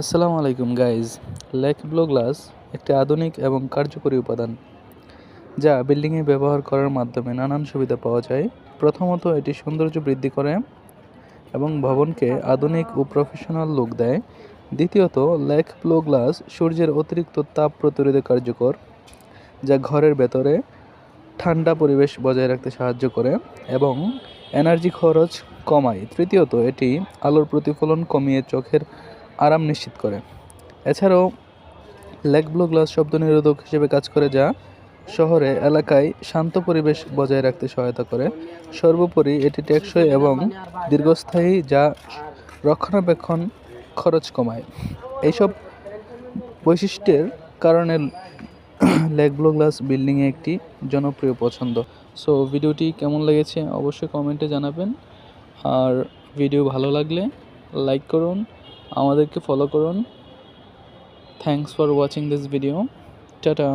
আসসালামু আলাইকুম guys lake blow glass একটি আধুনিক এবং কার্যকরী উপাদান, যা বিল্ডিংয়ে ব্যবহার করার মাধ্যমে নানান সুবিধা পাওয়া যায়। প্রথমত, এটি সৌন্দর্য বৃদ্ধি করে এবং ভবনকে আধুনিক ও প্রফেশনাল লুক দেয়। দ্বিতীয়ত লেক ব্লো গ্লাস সূর্যের অতিরিক্ত তাপ প্রতিরোধে কার্যকর, যা ঘরের ভেতরে ঠান্ডা পরিবেশ বজায় রাখতে সাহায্য করে এবং এনার্জি খরচ কমায়। তৃতীয়ত, এটি আলোর প্রতিফলন কমিয়ে চোখের আরাম নিশ্চিত করে। এছাড়াও, লেক ব্লু গ্লাস শব্দ নিরোধক হিসেবে কাজ করে যা শহরে এলাকায় শান্ত পরিবেশ বজায় রাখতে সহায়তা করে। সর্বোপরি, এটি টেকসই এবং দীর্ঘস্থায়ী যা রক্ষণাবেক্ষণ খরচ কমায়। এইসব বৈশিষ্ট্যের কারণে লেক ব্লু গ্লাস বিল্ডিংয়ে একটি জনপ্রিয় পছন্দ। সো, ভিডিওটি কেমন লেগেছে অবশ্যই কমেন্টে জানাবেন। আর ভিডিও ভালো লাগলে লাইক করুন আমাদেরকে ফলো করুন। Thanks for watching this video tata